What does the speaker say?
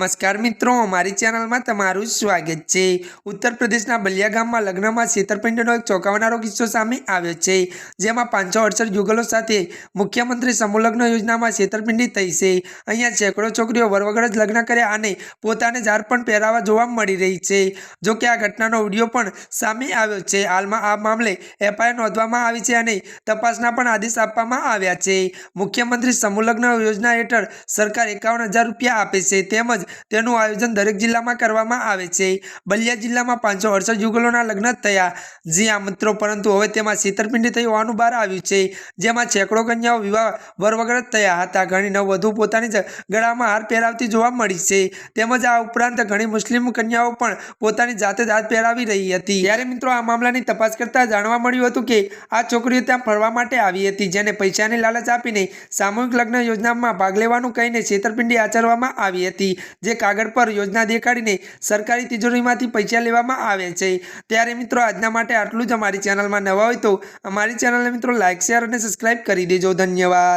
નમસ્કાર મિત્રો, અમારી ચેનલમાં તમારું સ્વાગત છે. ઉત્તર પ્રદેશના બલિયા ગામમાં લગ્નમાં છેતરપિંડીનો એક ચોંકાવનારો કિસ્સો સામે આવ્યો છે, જેમાં પાંચસો અડસઠ યુગલો સાથે મુખ્યમંત્રી સમૂહલગ્ન યોજનામાં છેતરપિંડી થઈ છે. અહીંયા સેંકડો છોકરીઓ વરવગર જ લગ્ન કર્યા અને પોતાને ઝાર પણ પહેરાવા જોવા મળી રહી છે. જો કે આ ઘટનાનો વીડિયો પણ સામે આવ્યો છે. હાલમાં આ મામલે એફઆઈઆર નોંધવામાં આવી છે અને તપાસના પણ આદેશ આપવામાં આવ્યા છે. મુખ્યમંત્રી સમૂહલગ્ન યોજના હેઠળ સરકાર એકાવન હજાર રૂપિયા આપે છે. તેમજ તેનું આયોજન દરેક જિલ્લામાં કરવામાં આવે છે. બલિયા જિલ્લામાં પાંચસો અડસઠ યુગલોના લગ્ન થયા. જી આ મિત્રો, પરંતુ હવે તેમાં છેતરપિંડી થઈ હોવાનું બહાર આવ્યું છે. જેમાં સેંકડો કન્યાઓ વિવાહ વર વગર થયા હતા. ઘણી નવ વધુ પોતાની ગળામાં હાર પહેરાવતી જોવા મળી છે. તેમજ આ ઉપરાંત ઘણી મુસ્લિમ કન્યાઓ પણ પોતાની જાતે જ હાથ પહેરાવી રહી હતી. ત્યારે મિત્રો, આ મામલાની તપાસ કરતા જાણવા મળ્યું હતું કે આ છોકરીઓ ત્યાં ફરવા માટે આવી હતી, જેને પૈસાની લાલચ આપીને સામૂહિક લગ્ન યોજનામાં ભાગ લેવાનું કહીને છેતરપિંડી આચરવામાં આવી હતી. જે કાગળ પર યોજના દેખાડીને સરકારી તિજોરીમાંથી પૈસા લેવામાં આવે છે. ત્યારે મિત્રો, આજના માટે આટલું જ અમારી ચેનલમાં નવા હોય તો અમારી ચેનલને મિત્રો લાઇક શેર અને સબસ્ક્રાઇબ કરી દેજો. ધન્યવાદ.